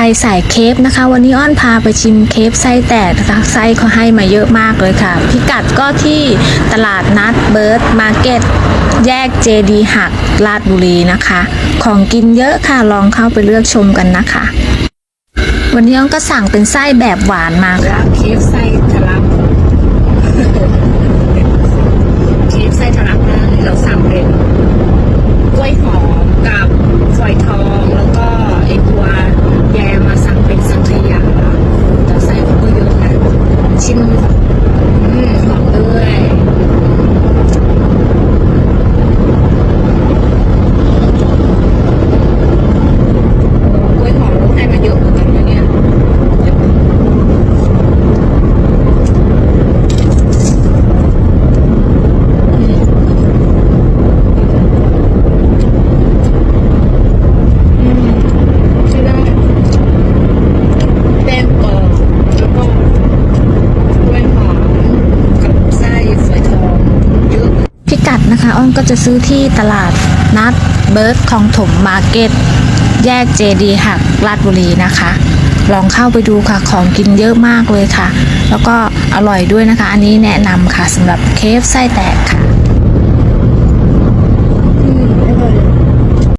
รสายเคฟนะคะ วันนี้อ้อนพาไปชิมเคฟไส้แตกนะคะไส้เขาให้มาเยอะมากเลยค่ะ พิกัดก็ที่ตลาดนัดเบิร์ดมาร์เก็ตแยกเจดีหักลาดบุรีนะคะ ของกินเยอะค่ะลองเข้าไปเลือกชมกันนะคะ วันนี้อ้อนก็สั่งเป็นไส้แบบหวานมาค่ะเคฟไส้ทะลักเคฟไส้ทะลักนะเราสั่งเป็นกล้วยหอมกับฝอยทอง แล้วก็ไอตัวแยมมาสั่งเป็นสังขยาแต่ไส้เขาก็เยอะนะ ชิมก่อน อืมหอยกล้วยหอมให้มาเยอะเหมือนกันนะเนี่ยเดี๋ยว ใช่ได้แป้งกรอบแล้วก็กล้วยหอมกับไส้ฝอยทองเยอะ พิกัด นะคะ อ้อนก็จะซื้อที่ตลาดนัดเบิร์ดคลองถมมาร์เก็ต แยกเจดีหักลาดบุรีนะคะ ลองเข้าไปดูค่ะ ของกินเยอะมากเลยค่ะ แล้วก็อร่อยด้วยนะคะ อันนี้แนะนำค่ะสำหรับเคฟไส้แตกค่ะ